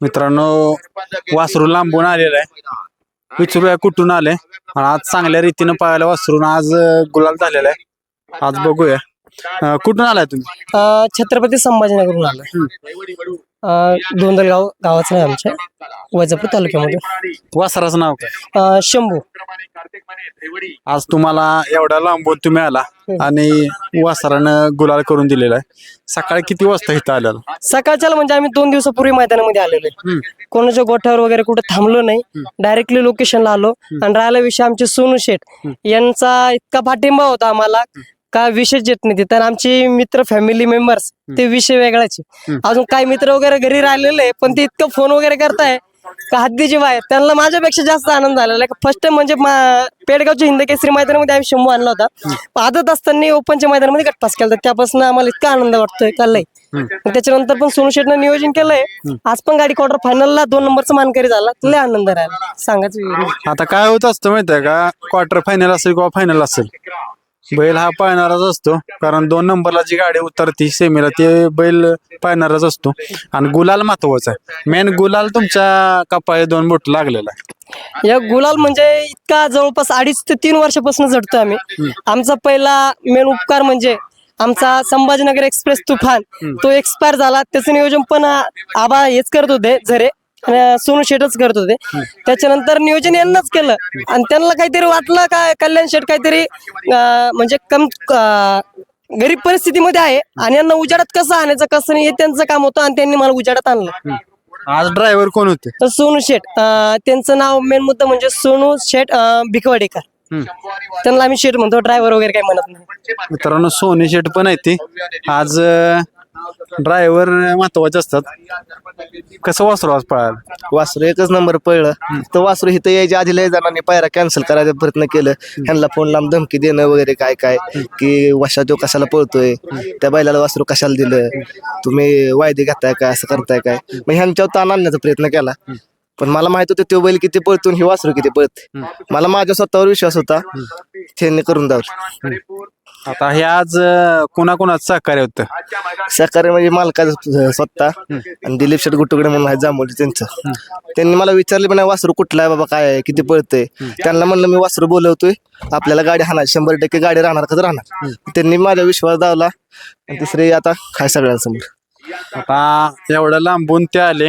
मित्रांनो वासरू लांबून आलेलं आहे. विचारूया कुठून आले? आणि आज चांगल्या रीतीनं पाहायला वासरून आज गुलाल झालेला आहे. आज बघूया. अं, कुठून आलाय तुम्ही? अ, छत्रपती संभाजीनगरहून आलो धोंदलगाव गावाचं आहे आमच्या वैजापूर तालुक्यामध्ये. वासराचं नाव काय? अ, शंभू. आज तुम्हाला एवढ्या लांबून तुम्ही आला आणि वासरानं गुलाल करून दिलेला आहे. सकाळी किती वाजता इथं आलेला? सकाळच्याला म्हणजे आम्ही दोन दिवसापूर्वी मैदानामध्ये आलेलो आहे. कोणाच्या गोठ्यावर वगैरे कुठे थांबलो नाही. डायरेक्टली लोकेशनला आलो. आणि राहिला विषय आमचे सोनू शेठ. यांचा इतका पाठिंबा होता आम्हाला. का विशेष येत नाही तर आमचे मित्र फॅमिली मेंबर्स ते विषय वेगळाच आहे. अजून काही मित्र वगैरे घरी राहिलेले आहे, पण ते इतकं फोन वगैरे करताय का हद्दीची बाहेर त्यांना माझ्यापेक्षा जास्त आनंद झालेला आहे. फर्स्ट टाइम म्हणजे पेडगावच्या हिंद केसरी मैदानामध्ये आम्ही शंभू आणला होता. आदत असताना ओपनच्या मैदानामध्ये गटपास केला त्यापासून आम्हाला इतका आनंद वाटतोय का लय मग त्याच्यानंतर पण सोनू शेटनं नियोजन केलंय. आज पण गाडी क्वार्टर फायनलला दोन नंबरचा मानकरी झाला. लय आनंद राहिला. सांगायचं विषय. आता काय होत असतं माहितीये का? क्वार्टर फायनल असेल किंवा फायनल असेल. बैल हा पाळणाराच असतो. कारण दोन नंबरला जी गाडी उतरती सेमीला ते बैल पाळणाराच असतो. आणि गुलाल महत्त्वाचा आहे. मेन गुलाल तुमच्या कपाळी दोन बोट लागलेला आहे. या गुलाल म्हणजे इतका जवळपास अडीच ते तीन वर्षापासून जडतोय आम्ही. आमचा पहिला मेन उपकार म्हणजे आमचा संभाजीनगर एक्सप्रेस तुफान. तो एक्सपायर झाला. त्याचं नियोजन पण आबा हेच करत होते झरे. आणि सोनू शेटच करत होते. त्याच्यानंतर नियोजन यांनाच केलं. आणि त्यांना काहीतरी वाटलं का कल्याण शेट काहीतरी म्हणजे कम गरीब परिस्थितीमध्ये आहे आणि यांना उजाडात कसं आणायचं कसं नाही हे त्यांचं काम होतं आणि त्यांनी मला उजाडात आणलं. आज ड्रायव्हर कोण होते? तर सोनू शेठ अं, त्यांचं नाव मेन मुद्दा म्हणजे सोनू शेठ अं, भिकवाडेकर. त्यांना आम्ही शेठ म्हणतो ड्रायव्हर वगैरे काही म्हणत नाही. मित्रांनो सोनी शेट पण आहे ते. आज ड्रायव्हर महत्त्वाचे असतात. कसं वासरू आज पळायला? वासरू एकच नंबर पळलं. तर वासरू इथं यायच्या आधी लय जणांनी पायरा कॅन्सल करायचा प्रयत्न केलं. ह्यांना फोन लांब धमकी देणं वगैरे काय काय की वशा तो कशाला पळतोय? त्या बैलाला वासरू कशाला दिलं? तुम्ही वायदे घेताय काय असं करताय काय? मग ह्यांच्यावर ताण आणण्याचा प्रयत्न केला. पण मला माहीत होतं तो बैल किती पळतो आणि ही वासरू किती पळते. मला माझ्या स्वतःवर विश्वास होता. त्यांनी करून दावलं आता हे आज कोणाकोणाचं सहकार्य होतं? सहकार्य म्हणजे मालकाचं स्वतः आणि दिलीप शेट गुट्टुकडे म्हणून आहे जांभोली त्यांचं. त्यांनी मला विचारले पण वासरू कुठला आहे बाबा? काय आहे? किती पळतंय? त्यांना म्हणलं मी वासरू बोलवतोय. आपल्याला गाडी हाणार शंभर टक्के गाडी राहणार का तर राहणार. त्यांनी माझा विश्वास दावला. आणि तिसरे आता काय सगळ्यांसमोर. आता एवढं लांबून ते आले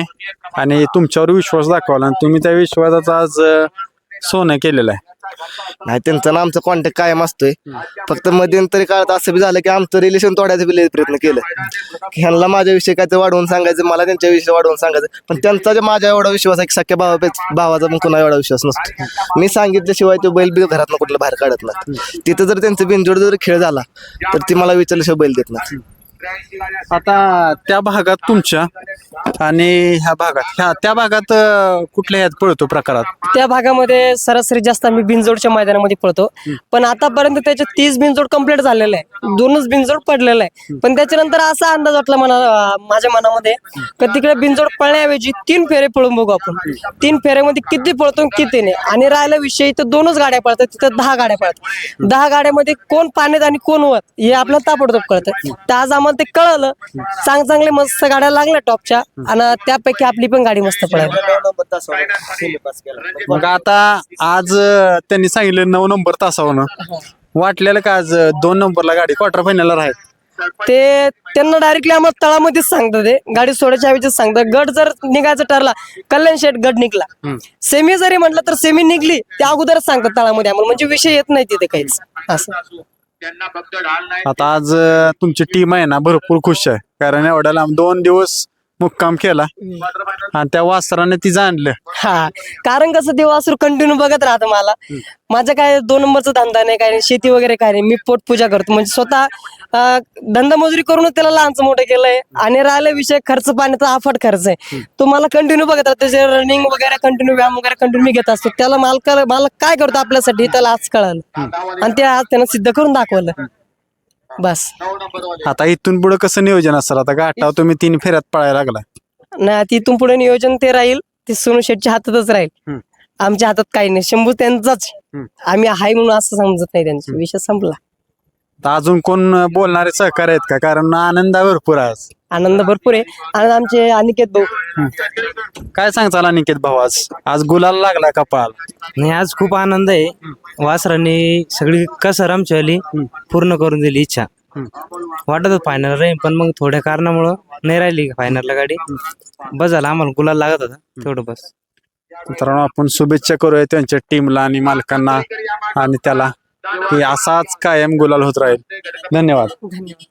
आणि तुमच्यावर विश्वास दाखवला आणि तुम्ही त्या विश्वासाचा आज अं, सोनं केलेलं आहे. नाही त्यांचा ना आमचा कॉन्टॅक्ट कायम असतोय. फक्त मध्यंतरी काळात असं बी झालं की आमचं रिलेशन तोडायचं बी प्रयत्न केलं. की ह्यांना माझ्याविषयी काय ते वाढवून सांगायचं मला त्यांच्याविषयी वाढवून सांगायचं. पण त्यांचा जे माझ्या एवढा विश्वास आहे की सख्या भावा भावाचा पण कुणा एवढा विश्वास नसतो. मी सांगितल्याशिवाय तो बैल बी घरात कुठलं बाहेर काढत नाही. तिथं जर त्यांचं बिनजोड जर खेळ झाला तर ती मला विचारल्याशिवाय बैल देत नाही. आता त्या भागात तुमच्या आणि ह्या भागात ह्या त्या भागात अं, कुठल्या ह्यात पळतो प्रकारात? त्या भागामध्ये सरासरी जास्त आम्ही बिनजोडच्या मैदानामध्ये पळतो. पण आतापर्यंत त्याचे तीस बिनजोड कंप्लीट झालेलं आहे. दोनच बिनजोड पडलेलं आहे. पण त्याच्यानंतर असा अंदाज वाटला मना अं, माझ्या मनामध्ये का तिकडे बिनजोड पळण्याऐवजी तीन फेरे पळून बघू आपण. तीन फेऱ्यामध्ये किती पळतो आणि किती नाही. आणि राहिला विषय इथं दोनच गाड्या पळतात तिथं दहा गाड्या पळतात. दहा गाड्यामध्ये कोण पाण्यात आणि कोण वर हे आपल्याला ताबडतोब कळतं. तर आज आम्हाला ते कळलं. चांग चांगले मस्त गाड्या लागल्या टॉपच्या. आणि त्यापैकी आपली पण गाडी मस्त पळाली. मग आता आज त्यांनी सांगितलं नऊ नंबर तासावनं वाटलेलं का आज दोन नंबरला गाडी क्वार्टर फायनलला राहील? ते त्यांना डायरेक्टली आम्हाला तळामध्येच सांगतात ते. गाडी सोडायच्या ऐवजीच सांगतात. गट जर निघायचं ठरला कल्याण शेठ गट निघला. सेमी जरी म्हटलं तर सेमी निघली ते अगोदरच सांगतात तळामध्ये आम्हाला. म्हणजे विषय येत नाही तिथे काहीच. असं. आता आज तुमची टीम आहे ना भरपूर खुश आहे. कारण एवढ्या लांब दोन दिवस मुक्काम केला. आणि त्या वासराने ती जाणलं हा. कारण कसं ते वासरू कंटिन्यू बघत राहतं मला. माझं काय दोन नंबरचा धंदा नाही काय नाही शेती वगैरे काय नाही. मी पोटपूजा करतो. म्हणजे स्वतः अं, धंदा मजुरी करूनच त्याला लहानचं मोठं केलंय. आणि राहिला विषय खर्च पाण्याचा अफाट खर्च आहे. तो मला कंटिन्यू बघत राहतो. त्याचे रनिंग वगैरे कंटिन्यू व्यायाम वगैरे कंटिन्यू मी घेत असतो. त्याला मालकाला मला काय करतो आपल्यासाठी त्याला आज कळालं. आणि ते आज त्यानं सिद्ध करून दाखवलं. बस. आता इथून पुढे कसं नियोजन असेल? आता गाठाव तुम्ही तीन फेऱ्यात पळायला लागला ना तिथून पुढे नियोजन ते राहील ते सोनू शेटच्या हातातच राहील. आमच्या हातात काही नाही शंभू त्यांचाच. आम्ही हाय म्हणून असं समजत नाही त्यांचा विषय संपला. तर अजून कोण बोलणारे सहकार्य आहेत का? कारण आनंद भरपूर आहे आज. आनंद भरपूर आहे. आणि आमचे अनिकेत भाऊ. काय सांगताल अनिकेत भाऊ आज? आज गुलाल लागला कपाल नाही आज खूप आनंद आहे. वासरांनी सगळी कसर आमची आली पूर्ण करून दिली इच्छा. वाटत होत फायनल राहील पण मग थोड्या कारणामुळं नाही राहिली फायनलला गाडी. बस झालं आम्हाला गुलाल लागत होता. तेवढं बस. मित्रांनो आपण शुभेच्छा करूया त्यांच्या टीमला आणि मालकांना आणि त्याला. की असाच कायम गुलाल होत राहील. धन्यवाद. धन्यवाद.